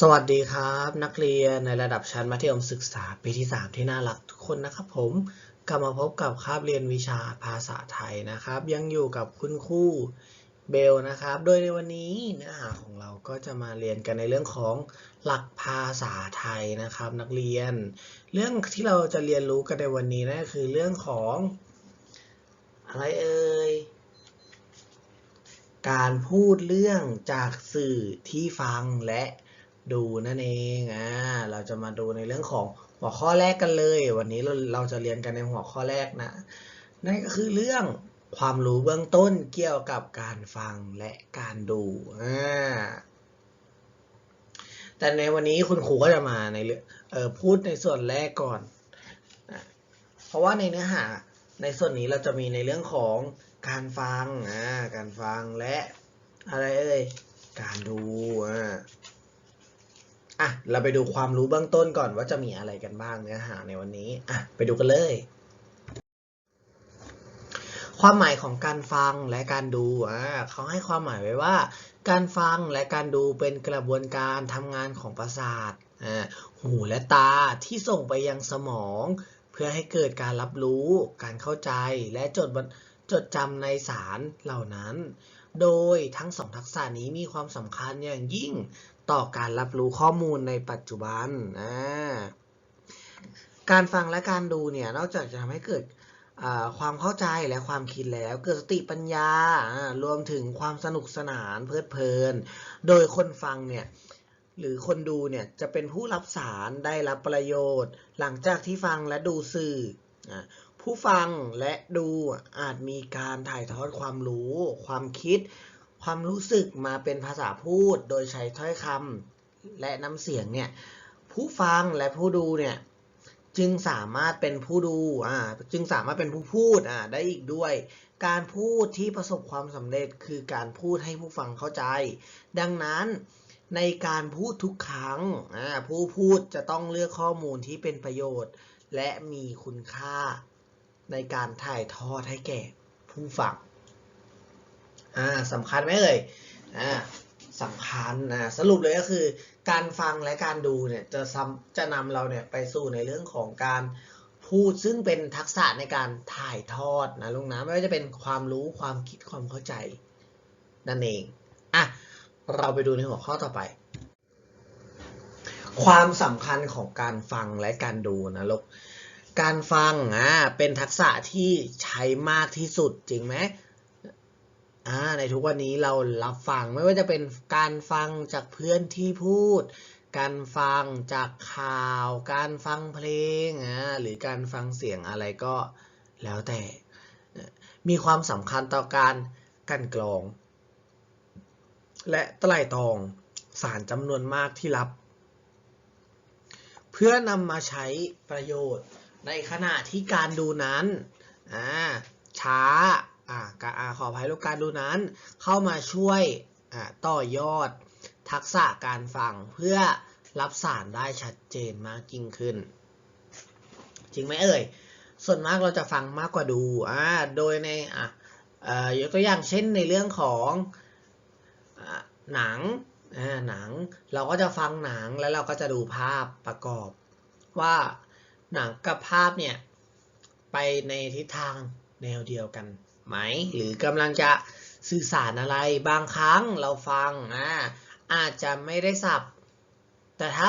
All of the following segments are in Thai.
สวัสดีครับ นักเรียนในระดับชั้นมัธยมศึกษาปีที่ 3 ที่น่ารักทุกคนนะครับผมกลับมาพบกับคาบเรียนวิชาภาษาไทยนะครับ ยังอยู่กับคุณครูเบลนะครับ โดยในวันนี้เนื้อหาของเราก็จะมาเรียนกันในเรื่องของหลักภาษาไทยนะครับ นักเรียน เรื่องที่เราจะเรียนรู้กันในวันนี้นั่นคือเรื่องของอะไรเอ่ยการพูดเรื่องจากสื่อที่ฟังและ ดูนั่นเองอ่าเราจะมาดูในเรื่องของหัวข้อแรกกันเลย วันนี้เราเราจะเรียนกันในหัวข้อแรกนะนั่นก็คือเรื่องความรู้เบื้องต้นเกี่ยวกับการฟังและการดูอ่าแต่ในวันนี้คุณครูก็จะมาในเรื่อออพูดในส่วนแรกก่อนนะเพราะว่าในเนื้อหาในส่วนนี้เราจะมีในเรื่องของการฟังอ่าการฟังและอะไรเอ่ยการดูอ่า อะเราไปดูความรู้เบื้องต้นก่อนว่าจะมีอะไรกันบ้างเนื้อหาในวันนี้อะไปดูกันเลย ความหมายของการฟังและการดูอ่าเขาให้ความหมายไว้ว่า การฟังและการดูเป็นกระบวนการทำงานของประสาทอ่าหูและตาที่ส่งไปยังสมอง เพื่อให้เกิดการรับรู้ การเข้าใจและจดจดจำในสารเหล่านั้น โดยทั้งสองทักษะนี้มีความสำคัญอย่างยิ่ง ต่อการรับรู้ข้อมูลในปัจจุบันอ่าการฟังและการดูเนี่ยนอกจากจะทำให้เกิดความเข้าใจและความคิดแล้ว เกิดสติปัญญารวมถึงความสนุกสนานเพลิดเพลิน โดยคนฟังเนี่ยหรือคนดูเนี่ยจะเป็นผู้รับสารได้รับประโยชน์ หลังจากที่ฟังและดูสื่ออผู้ฟังและดูอาจมีการถ่ายทอดความรู้ ความคิด ความรู้สึกมาเป็นภาษาพูดโดยใช้ถ้อยคำและน้ำเสียงเนี่ยผู้ฟังและผู้ดูเนี่ยจึงสามารถเป็นผู้ดูอ่าจึงสามารถเป็นผู้พูดอ่าได้อีกด้วย การพูดที่ประสบความสำเร็จคือการพูดให้ผู้ฟังเข้าใจ ดังนั้นในการพูดทุกครั้งอ่าผู้พูดจะต้องเลือกข้อมูลที่เป็นประโยชน์ และมีคุณค่า ในการถ่ายทอดให้แก่ผู้ฟัง อ่าสำคัญไหมเอ่ยอ่าสำคัญนะสรุปเลยก็คือ การฟังและการดูเนี่ยจะซ้ำจะนำเราเนี่ยไปสู่ในเรื่องของการพูดซึ่งเป็นทักษะในการถ่ายทอดนะลุงนะไม่ว่าจะเป็นความรู้ความคิดความเข้าใจนั่นเองอะเราไปดูในหัวข้อต่อไป ความสำคัญของการฟังและการดูนะลูกการฟังอ่าเป็นทักษะที่ใช้มากที่สุดจริงไหม อ่าในทุกวันนี้เรารับฟังไม่ว่าจะเป็นการฟังจากเพื่อนที่พูด การฟังจากข่าว การฟังเพลงอ่าหรือการฟังเสียงอะไรก็แล้วแต่ มีความสำคัญต่อการกันกรอง และไตร่ตรองสารจำนวนมากที่รับ เพื่อนำมาใช้ประโยชน์ในขณะที่การดูนั้นอ่าช้า อ่าการอ่าขออภัยลูกการดูนั้น เข้ามาช่วยอ่าต่อยอด ทักษะการฟังเพื่อรับสารได้ชัดเจนมากยิ่งขึ้น จริงไหมเอ่ย ส่วนมากเราจะฟังมากกว่าดูอ่าโดยในอะเอ่อยกตัวอย่างเช่นในเรื่องของอ่าหนังอ่าหนังเราก็จะฟังหนังแล้วเราก็จะดูภาพประกอบ ว่าหนังกับภาพเนี่ยไปในทิศทางแนวเดียวกัน ไหม หรือกำลังจะสื่อสารอะไรบางครั้งเราฟังอ่าอาจจะไม่ได้สับ แต่ถ้า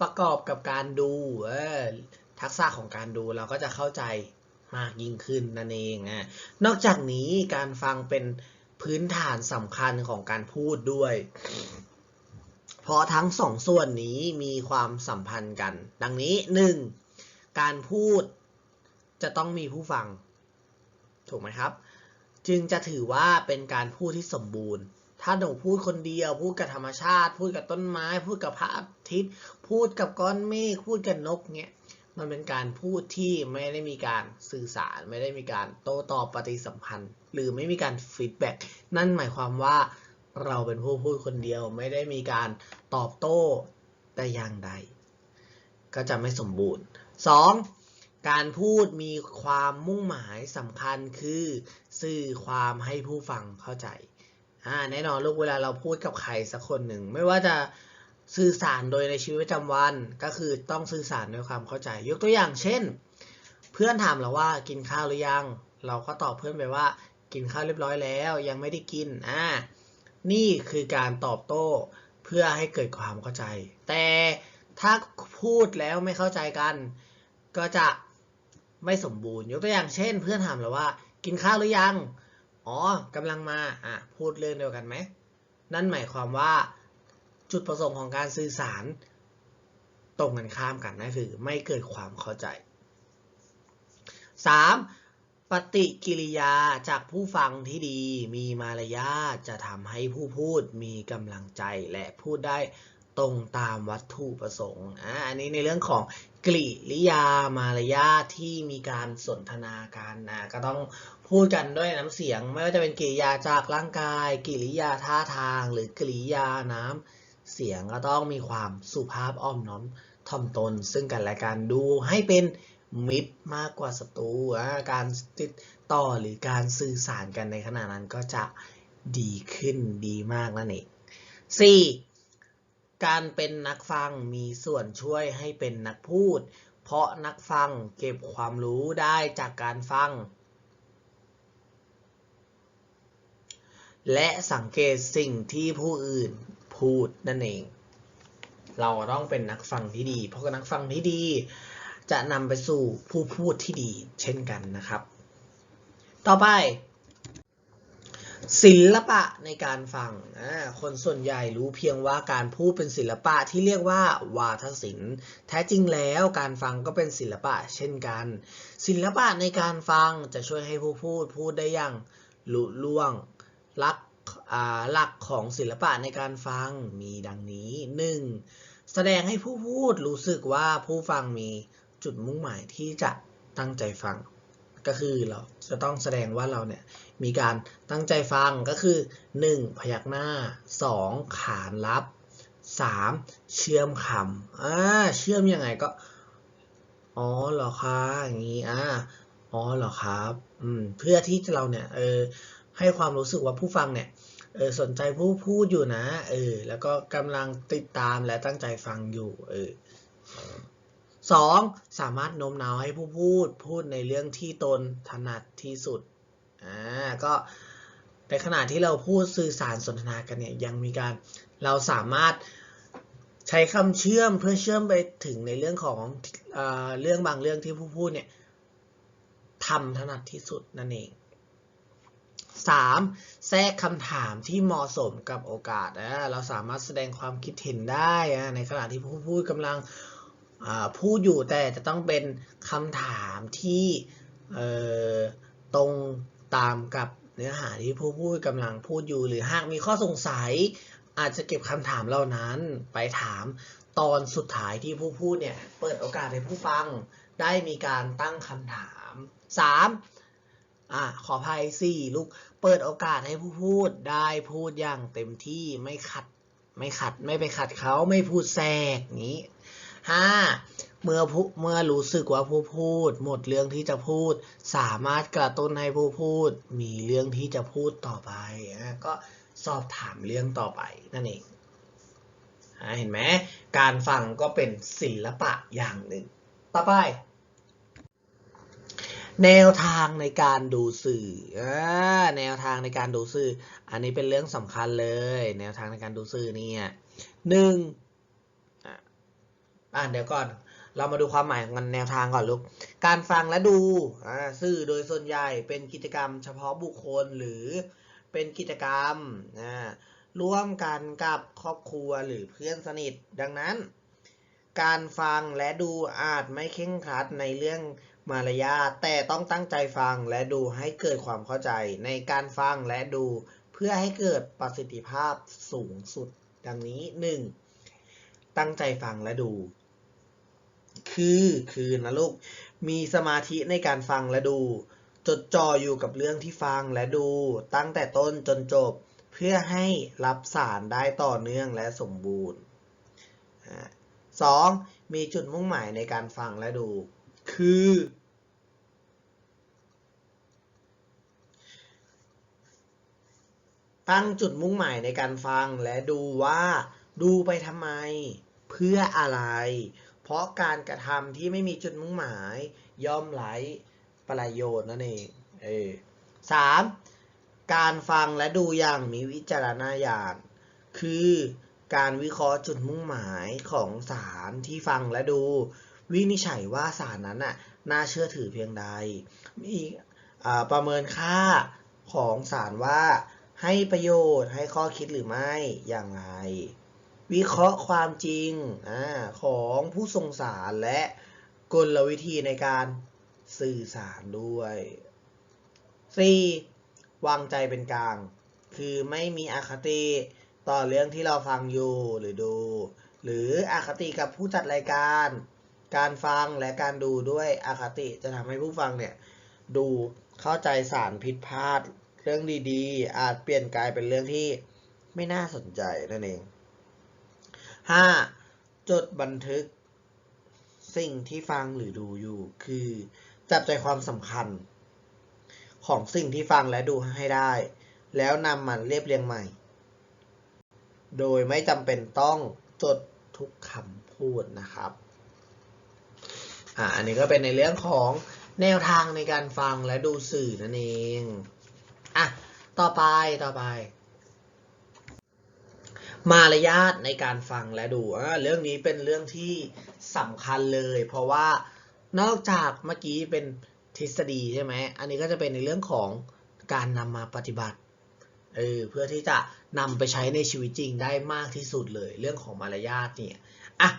ประกอบกับการดูเออทักษะของการดูเราก็จะเข้าใจมากยิ่งขึ้นนั่นเองอะนอกจากนี้การฟังเป็นพื้นฐานสำคัญของการพูดด้วย เพราะทั้งสองส่วนนี้มีความสัมพันธ์กัน ดังนี้หนึ่งการพูดจะต้องมีผู้ฟัง ถูกไหมครับ จึงจะถือว่าเป็นการพูดที่สมบูรณ์ ถ้าหนูพูดคนเดียว พูดกับธรรมชาติ พูดกับต้นไม้ พูดกับพระอาทิตย์ พูดกับก้อนเมฆพูดกับนกเงี้ยมันเป็นการพูดที่ไม่ได้มีการสื่อสาร ไม่ได้มีการโต้ตอบปฏิสัมพันธ์ หรือไม่มีการฟีดแบ็กนั่นหมายความว่าเราเป็นผู้พูดคนเดียวไม่ได้มีการตอบโต้แต่อย่างใด ก็จะไม่สมบูรณ์ 2. การพูดมีความมุ่งหมายสำคัญคือสื่อความให้ผู้ฟังเข้าใจอ่าแน่นอนลูกเวลาเราพูดกับใครสักคนหนึ่ง ไม่ว่าจะสื่อสารโดยในชีวิตประจำวันก็คือต้องสื่อสารด้วยความเข้าใจ ยกตัวอย่างเช่น เพื่อนถามเราว่ากินข้าวหรือยัง เราก็ตอบเพื่อนไปว่า กินข้าวเรียบร้อยแล้ว ยังไม่ได้กินอ่านี่คือการตอบโต้เพื่อให้เกิดความเข้าใจ แต่ถ้าพูดแล้วไม่เข้าใจกัน ก็จะ ไม่สมบูรณ์ ยกตัวอย่างเช่น เพื่อนถามเราว่า กินข้าวหรือยัง อ๋อกำลังมาอะพูดเรื่องเดียวกันไหม นั่นหมายความว่าจุดประสงค์ของการสื่อสารตรงกันข้ามกันนั่นคือ ไม่เกิดความเข้าใจ 3. ปฏิกิริยาจากผู้ฟังที่ดี มีมารยาทจะทำให้ผู้พูดมีกำลังใจและพูดได้ ตรงตามวัตถุประสงค์อ่าอันนี้ในเรื่องของกริยามารยาทที่มีการสนทนากันนะก็ต้องพูดกันด้วยน้ำเสียง ไม่ว่าจะเป็นกริยาจากร่างกาย กริยาท่าทาง หรือกริยาน้ำเสียงก็ต้องมีความสุภาพอ้อมน้อมถ่อมตน ซึ่งกันและกันดูให้เป็นมิตรมากกว่าศัตรูการติดต่อหรือการสื่อสารกันในขณะนั้นก็จะดีขึ้นดีมากนั่นเอง 4. การเป็นนักฟังมีส่วนช่วยให้เป็นนักพูด เพราะนักฟังเก็บความรู้ได้จากการฟัง และสังเกตสิ่งที่ผู้อื่นพูดนั่นเอง เราต้องเป็นนักฟังที่ดี เพราะนักฟังที่ดี จะนำไปสู่ผู้พูดที่ดี เช่นกันนะครับ ต่อไป ศิลปะในการฟัง คนส่วนใหญ่รู้เพียงว่าการพูดเป็นศิลปะที่เรียกว่าวาทศิลป์ แท้จริงแล้วการฟังก็เป็นศิลปะเช่นกัน ศิลปะในการฟังจะช่วยให้ผู้พูดพูดได้อย่างลุล่วงลักหลักของศิลปะในการฟังมีดังนี้ 1. แสดงให้ผู้พูดรู้สึกว่าผู้ฟังมีจุดมุ่งหมายที่จะตั้งใจฟัง ก็คือเราจะต้องแสดงว่าเราเนี่ยมีการตั้งใจฟังก็คือ 1. พยักหน้า 2. ขานรับ 3. เชื่อมคำอ่าเชื่อมยังไงก็อ๋อเหรอคะอย่างนี้อ่าอ๋อเหรอครับอืมเพื่อที่เราเนี่ยเออให้ความรู้สึกว่าผู้ฟังเนี่ยเออสนใจผู้พูดอยู่นะเออแล้วก็กำลังติดตามและตั้งใจฟังอยู่เออ สองสามารถโน้มน้าวให้ผู้พูดพูดในเรื่องที่ตนถนัดที่สุดอ่าก็ในขณะที่เราพูดสื่อสารสนทนากันเนี่ยยังมีการเราสามารถใช้คำเชื่อมเพื่อเชื่อมไปถึงในเรื่องของเออเรื่องบางเรื่องที่ผู้พูดเนี่ยทำถนัดที่สุดนั่นเอง 3. แทรกคำถามที่เหมาะสมกับโอกาสนะเราสามารถแสดงความคิดเห็นได้นะในขณะที่ผู้พูดกำลัง พูดอยู่แต่จะต้องเป็นคำถามที่ตรงตามกับเนื้อหาที่ผู้พูดกำลังพูดอยู่ หรือหากมีข้อสงสัย อาจจะเก็บคำถามเหล่านั้นไปถามตอนสุดท้ายที่ผู้พูดเนี่ยเปิดโอกาสให้ผู้ฟังได้มีการตั้งคำถาม 3. อ่าขออภัยสี่ลูกเปิดโอกาสให้ผู้พูดได้พูดอย่างเต็มที่ไม่ขัดไม่ขัดไม่ไปขัดเขาไม่พูดแทรกนี้ ห้าเมื่อผู้เมื่อรู้สึกว่าผู้พูด หมดเรื่องที่จะพูด สามารถกระตุ้นให้ผู้พูด มีเรื่องที่จะพูดต่อไปก็สอบถามเรื่องต่อไปนั่นเองเห็นไหมการฟังก็เป็นศิลปะอย่างหนึ่ง ต่อไป แนวทางในการดูสื่อแนวทางในการดูสื่อ อันนี้เป็นเรื่องสำคัญเลย แนวทางในการดูสื่อเนี่ยหนึ่ง อ่าเดี๋ยวก่อน เรามาดูความหมายของแนวทางก่อนลูก การฟังและดูอ่าสื่อโดยส่วนใหญ่เป็นกิจกรรมเฉพาะบุคคลหรือเป็นกิจกรรมอ่าร่วมกันกับครอบครัวหรือเพื่อนสนิท ดังนั้น การฟังและดูอาจไม่เข่งครัดในเรื่องมารยาทแต่ต้องตั้งใจฟังและดูให้เกิดความเข้าใจ ในการฟังและดูเพื่อให้เกิดประสิทธิภาพสูงสุด ดังนี้ 1. ตั้งใจฟังและดู คือคือนะลูก มีสมาธิในการฟังและดู จดจ่ออยู่กับเรื่องที่ฟังและดู ตั้งแต่ต้นจนจบ เพื่อให้รับสารได้ต่อเนื่องและสมบูรณ์ 2. มีจุดมุ่งหมายในการฟังและดู คือ ตั้งจุดมุ่งหมายในการฟังและดูว่า ดูไปทำไม เพื่ออะไร เพราะการกระทำที่ไม่มีจุดมุ่งหมาย ย่อมไร้ประโยชน์นั่นเองเออสามการฟังและดูอย่างมีวิจารณญาณคือการวิเคราะห์จุดมุ่งหมายของสารที่ฟังและดู วินิจฉัยว่าสารนั้นน่ะน่าเชื่อถือเพียงใด มีประเมินค่าของสารว่าให้ประโยชน์ให้ข้อคิดหรือไม่อย่างไร วิเคราะห์ความจริงอของผู้ส่งสารและกลวิธีในการสื่อสารด้วย 4. วางใจเป็นกลาง คือไม่มีอคติต่อเรื่องที่เราฟังอยู่หรือดู หรืออคติกับผู้จัดรายการ การฟังและการดูด้วยอคติจะทำให้ผู้ฟังเนี่ยดูเข้าใจสารผิดพลาด เรื่องดีๆ อาจเปลี่ยนกลายเป็นเรื่องที่ไม่น่าสนใจนั่นเอง 5. จดบันทึก สิ่งที่ฟังหรือดูอยู่ คือจับใจความสำคัญ ของสิ่งที่ฟังและดูให้ได้ แล้วนำมันเรียบเรียงใหม่ โดยไม่จำเป็นต้องจดทุกคำพูดนะครับอ่าอันนี้ก็เป็นในเรื่องของแนวทางในการฟังและดูสื่อนั่นเอง อะ ต่อไป ต่อไป มารยาทในการฟังและดูอ่าเรื่องนี้เป็นเรื่องที่สำคัญเลย เพราะว่านอกจากเมื่อกี้เป็นทฤษฎีใช่ไหมอันนี้ก็จะเป็นในเรื่องของการนำมาปฏิบัติเออเพื่อที่จะนำไปใช้ในชีวิตจริงได้มากที่สุดเลย เรื่องของมารยาทเนี่ยอะ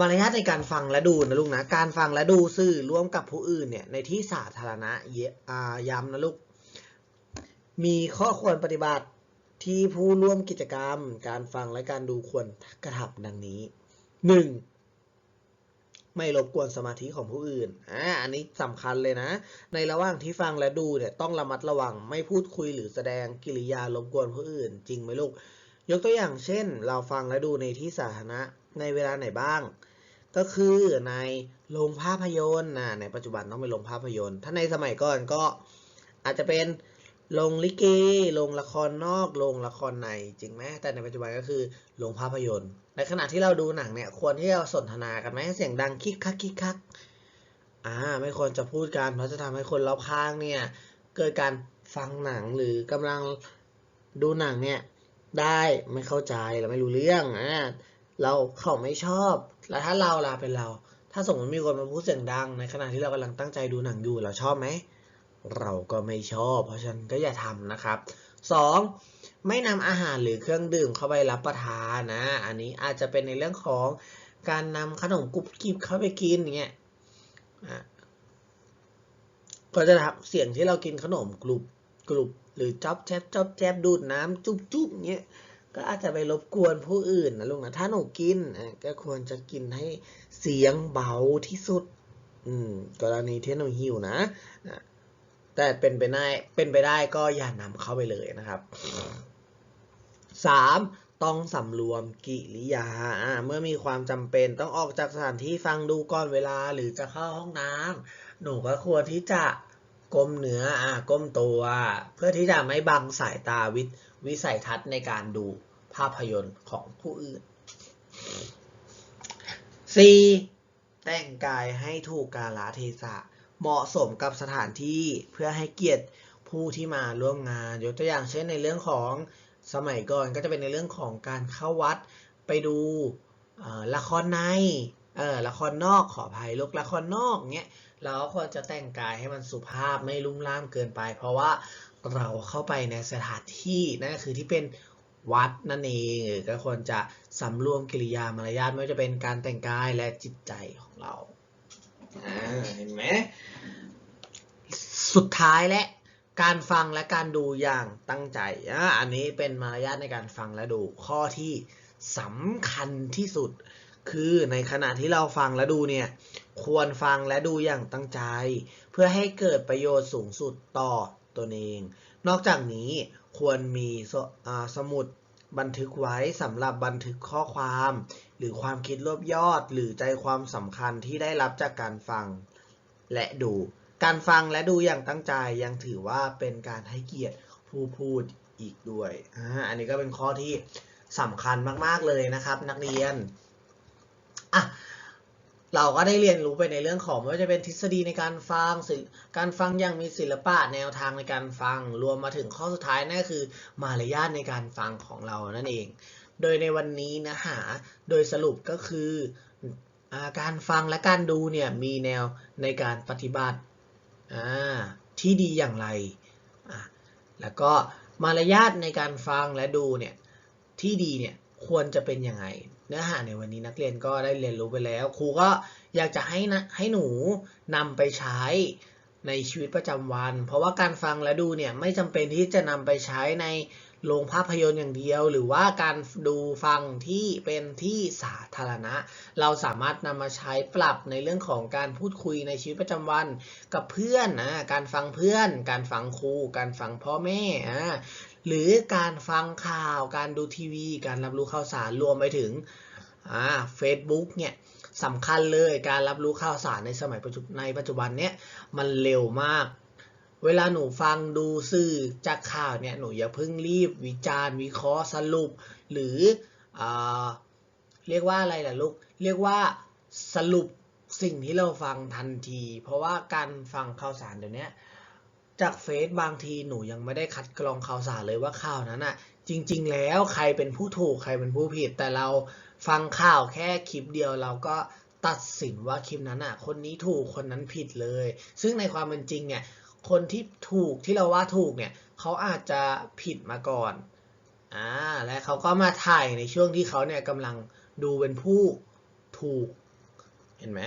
มารยาทในการฟังและดูนะลูกนะการฟังและดูสื่อร่วมกับผู้อื่นเนี่ยในที่สาธารณะเยอ่าย้ำนะลูกมีข้อควรปฏิบัติ ที่ผู้ร่วมกิจกรรม การฟังและการดูควรกระทำดังนี้ 1. ไม่รบกวนสมาธิของผู้อื่นอ่าอันนี้สำคัญเลยนะ ในระหว่างที่ฟังและดูเนี่ยต้องระมัดระวัง ไม่พูดคุยหรือแสดงกิริยารบกวนผู้อื่น จริงไหมลูก ยกตัวอย่างเช่น เราฟังและดูในที่สาธารณะในเวลาไหนบ้าง ก็คือในโรงภาพยนตร์นะในปัจจุบันต้องเป็นโรงภาพยนตร์ ถ้าในสมัยก่อนก็อาจจะเป็น โรงลิเก โรงละครนอก โรงละครใน จริงไหม แต่ในปัจจุบันก็คือ โรงภาพยนตร์ ในขณะที่เราดูหนังเนี่ย ควรที่จะสนทนากันไหมเสียงดังคิกคักคิกคัก อ่า ไม่ควรจะพูดกัน เพราะจะทำให้คนรอบข้างเนี่ย เกิดการฟังหนังหรือกำลังดูหนังเนี่ย ได้ไม่เข้าใจเราไม่รู้เรื่องอ่าเราเขาไม่ชอบ แล้วถ้าเราล่ะเป็นเรา ถ้าสมมติมีคนมาพูดเสียงดัง ในขณะที่เรากำลังตั้งใจดูหนังอยู่ เราชอบไหม เราก็ไม่ชอบ เพราะฉะนั้นก็อย่าทำนะครับ 2. ไม่นำอาหารหรือเครื่องดื่มเข้าไปรับประทานนะ อันนี้อาจจะเป็นในเรื่องของการนำขนมกรุบกริบเข้าไปกินอย่างเงี้ยอะก็จะทำเสียงที่เรากินขนมกรุบกรุบหรือจ๊อบแจ๊บจ๊อบแจ๊บดูดน้ำจุ๊บจุ๊บเงี้ยก็อาจจะไปรบกวนผู้อื่นนะลูกนะถ้าหนูกินก็ควรจะกินให้เสียงเบาที่สุด อืมกรณีที่หนูหิวนะ แต่เป็นไปได้เป็นไปได้ก็อย่านำเข้าไปเลยนะครับ 3. ต้องสำรวมกิริยา เมื่อมีความจำเป็นต้องออกจากสถานที่ฟังดูก่อนเวลาหรือจะเข้าห้องน้ำหนูก็ควรที่จะก้มเหนืออ่าก้มตัว เพื่อที่จะไม่บังสายตาวิวิสัยทัศน์ในการดูภาพยนตร์ของผู้อื่น 4. แต่งกายให้ถูกกาลเทศะ เหมาะสมกับสถานที่เพื่อให้เกียรติผู้ที่มาร่วมงาน ยกตัวอย่างเช่นในเรื่องของสมัยก่อนก็จะเป็นในเรื่องของการเข้าวัดไปดูละครในเออละครนอกขออภัยลูกละครนอกเงี้ยเราก็ควรจะแต่งกายให้มันสุภาพไม่ลุ่มล่ามเกินไป เพราะว่าเราเข้าไปในสถานที่นั่นก็คือที่เป็นวัดนั่นเองก็ควรจะสำรวมกิริยามารยาทไม่ว่าจะเป็นการแต่งกายและจิตใจของเรา เห็นไหมสุดท้ายและการฟังและการดูอย่างตั้งใจอ่าอันนี้เป็นมารยาทในการฟังและดูข้อที่สำคัญที่สุด คือในขณะที่เราฟังและดูเนี่ย ควรฟังและดูอย่างตั้งใจ เพื่อให้เกิดประโยชน์สูงสุดต่อตัวเอง นอกจากนี้ควรมีสสมุดบันทึกไว้สำหรับบันทึกข้อความ หรือความคิดรวบยอด หรือใจความสำคัญที่ได้รับจากการฟัง และดู การฟังและดูอย่างตั้งใจยังถือว่าเป็นการให้เกียรติผู้พูดอีกด้วยอ่าอันนี้ก็เป็นข้อที่สำคัญมากๆเลยนะครับ นักเรียนอะเราก็ได้เรียนรู้ไปในเรื่องของไม่ว่าจะเป็นทฤษฎีในการฟังการฟังอย่างมีศิลปะแนวทางในการฟัง รวมมาถึงข้อสุดท้ายนั่นก็คือมารยาทในการฟังของเรานั่นเอง โดยในวันนี้นะหาโดยสรุปก็คืออการฟังและการดูเนี่ยมีแนวในการปฏิบัติที่ดีอย่างไร แล้วก็มารยาทในการฟังและดูเนี่ยที่ดีเนี่ยควรจะเป็นยังไง เนื้อหาในวันนี้นักเรียนก็ได้เรียนรู้ไปแล้ว ครูก็อยากจะให้นะให้หนูนำไปใช้ในชีวิตประจำวัน เพราะว่าการฟังและดูเนี่ยไม่จำเป็นที่จะนำไปใช้ใน โรงภาพยนตร์อย่างเดียว หรือว่าการดูฟังที่เป็นที่สาธารณะ เราสามารถนำมาใช้ปรับในเรื่องของการพูดคุยในชีวิตประจำวัน กับเพื่อนนะการฟังเพื่อน การฟังครู การฟังพ่อแม่อ่าหรือการฟังข่าว การดูทีวี การรับรู้ข่าวสารรวมไปถึงอ่าเฟซบุ๊กเนี่ยสำคัญเลยการรับรู้ข่าวสารในสมัยปัจจุในปัจจุบันเนี่ยมันเร็วมาก เวลาหนูฟังดูสื่อจากข่าวเนี่ยหนูอย่าเพิ่งรีบวิจารณ์วิเคราะห์สรุป หรืออ่าเรียกว่าอะไรล่ะลูกเรียกว่าสรุปสิ่งที่เราฟังทันที เพราะว่าการฟังข่าวสารเดี๋ยวนี้จากเฟซบางทีหนูยังไม่ได้คัดกรองข่าวสารเลยว่าข่าวนั้นอะจริง ๆ แล้วใครเป็นผู้ถูกใครเป็นผู้ผิด แต่เราฟังข่าวแค่คลิปเดียวเราก็ตัดสินว่าคลิปนั้นอะคนนี้ถูกคนนั้นผิดเลย ซึ่งในความเป็นจริงเนี่ย คนที่ถูกที่เราว่าถูกเนี่ยเขาอาจจะผิดมาก่อนอ่าและเขาก็มาถ่ายในช่วงที่เขาเนี่ยกำลังดูเป็นผู้ถูก เห็นไหม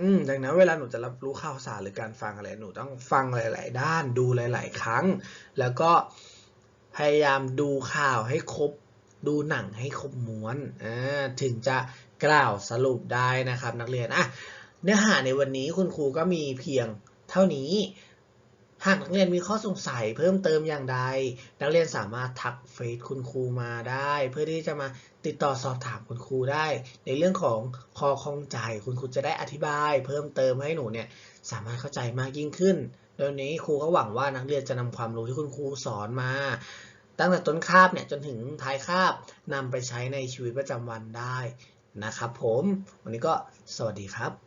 อืมดังนั้นเวลาหนูจะรับรู้ข่าวสารหรือการฟังอะไรหนูต้องฟังหลาย ๆ ด้านดูหลาย ๆ ครั้ง แล้วก็พยายามดูข่าวให้ครบ ดูหนังให้ครบม้วนอ่าถึงจะกล่าวสรุปได้นะครับ นักเรียนอะเนื้อหาในวันนี้คุณครูก็มีเพียง เท่านี้ หากนักเรียนมีข้อสงสัยเพิ่มเติมอย่างใด นักเรียนสามารถทักเฟซคุณครูมาได้ เพื่อที่จะมาติดต่อสอบถามคุณครูได้ ในเรื่องของคอข้องใจคุณครูจะได้อธิบาย เพิ่มเติมให้หนูเนี่ยสามารถเข้าใจมากยิ่งขึ้นโดยนี้ครูก็หวังว่านักเรียนจะนำความรู้ที่คุณครูสอนมาตั้งแต่ต้นคาบเนี่ยจนถึงท้ายคาบนำไปใช้ในชีวิตประจำวันได้นะครับผม วันนี้ก็สวัสดีครับ